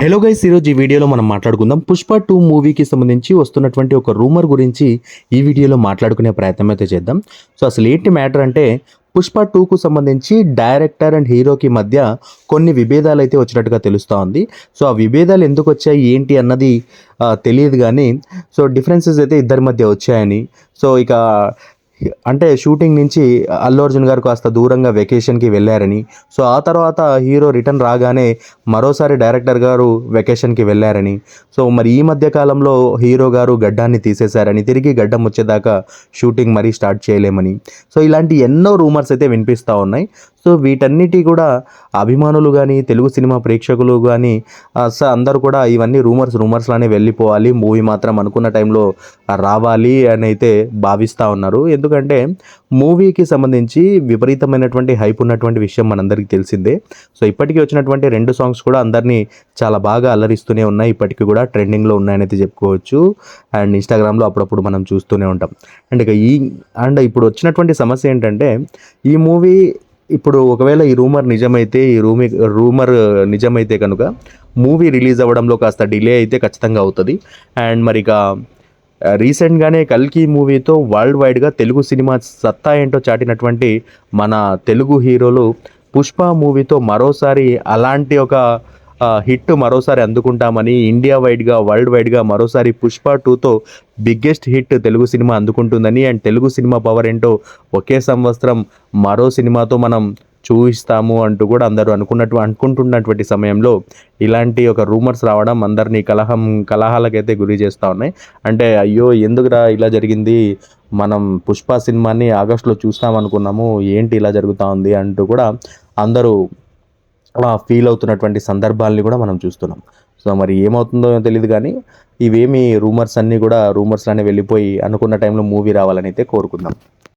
Hello guys ఈరోజు ఈ వీడియోలో మనం మాట్లాడుకుందాం పుష్ప టూ మూవీకి సంబంధించి వస్తున్నటువంటి ఒక రూమర్ గురించి ఈ వీడియోలో మాట్లాడుకునే ప్రయత్నం అయితే చేద్దాం. సో అసలు ఏంటి మ్యాటర్ అంటే పుష్ప టూకు సంబంధించి డైరెక్టర్ అండ్ హీరోకి మధ్య కొన్ని విభేదాలు అయితే వచ్చినట్టుగా తెలుస్తూ ఉంది. సో ఆ విభేదాలు ఎందుకు వచ్చాయి ఏంటి అన్నది తెలియదు కానీ సో డిఫరెన్సెస్ అయితే ఇద్దరి మధ్య వచ్చాయని. సో ఇక అంటే షూటింగ్ నుంచి అల్లు అర్జున్ గారు కాస్త దూరంగా వెకేషన్కి వెళ్ళారని. సో ఆ తర్వాత హీరో రిటర్న్ రాగానే మరోసారి డైరెక్టర్ గారు వెకేషన్కి వెళ్ళారని. సో మరి ఈ మధ్య కాలంలో హీరో గారు గడ్డాన్ని తీసేశారని తిరిగి గడ్డం వచ్చేదాకా షూటింగ్ మరీ స్టార్ట్ చేయలేమని. సో ఇలాంటి ఎన్నో రూమర్స్ అయితే వినిపిస్తూ ఉన్నాయి. సో వీటన్నిటి కూడా అభిమానులు కానీ తెలుగు సినిమా ప్రేక్షకులు కానీ అందరూ కూడా ఇవన్నీ రూమర్స్ రూమర్స్లానే వెళ్ళిపోవాలి మూవీ మాత్రం అనుకున్న టైంలో రావాలి అని అయితే భావిస్తూ ఉన్నారు. ఎందుకంటే మూవీకి సంబంధించి విపరీతమైనటువంటి హైప్ ఉన్నటువంటి విషయం మనందరికీ తెలిసిందే. సో ఇప్పటికీ వచ్చినటువంటి రెండు సాంగ్స్ కూడా అందరినీ చాలా బాగా అల్లరిస్తూనే ఉన్నాయి. ఇప్పటికీ కూడా ట్రెండింగ్లో ఉన్నాయనైతే చెప్పుకోవచ్చు. అండ్ ఇన్స్టాగ్రామ్లో అప్పుడప్పుడు మనం చూస్తూనే ఉంటాం. అండ్ ఇక ఈ అండ్ ఇప్పుడు వచ్చినటువంటి సమస్య ఏంటంటే ఈ మూవీ ఇప్పుడు ఒకవేళ ఈ రూమర్ నిజమైతే ఈ రూమి రూమర్ నిజమైతే కనుక మూవీ రిలీజ్ అవ్వడంలో కాస్త డిలే అయితే ఖచ్చితంగా అవుతుంది. అండ్ మరి ఇక రీసెంట్గానే కల్కి మూవీతో వరల్డ్ వైడ్గా తెలుగు సినిమా సత్తా ఏంటో చాటినటువంటి మన తెలుగు హీరోలు పుష్ప మూవీతో మరోసారి అలాంటి ఒక హిట్ మరోసారి అందుకుంటామని ఇండియా వైడ్గా వరల్డ్ వైడ్గా మరోసారి పుష్ప టూతో బిగ్గెస్ట్ హిట్ తెలుగు సినిమా అందుకుంటుందని అండ్ తెలుగు సినిమా పవర్ ఏంటో ఒకే సంవత్సరం మరో సినిమాతో మనం చూపిస్తాము అంటూ కూడా అందరూ అనుకున్నట్టు అనుకుంటున్నటువంటి సమయంలో ఇలాంటి ఒక రూమర్స్ రావడం అందరినీ కలహం కలహాలకైతే గురి చేస్తూ ఉన్నాయి. అంటే అయ్యో ఎందుకురా ఇలా జరిగింది? మనం పుష్ప సినిమాని ఆగస్టులో చూస్తామనుకున్నాము ఏంటి ఇలా జరుగుతూ ఉంది అంటూ కూడా అందరూ ఫీల్ అవుతున్నటువంటి సందర్భాల్ని కూడా మనం చూస్తున్నాం. సో మరి ఏమవుతుందో తెలియదు కానీ ఇవేమి రూమర్స్ అన్నీ కూడా రూమర్స్లోనే వెళ్ళిపోయి అనుకున్న టైంలో మూవీ రావాలని అయితే కోరుకుందాం.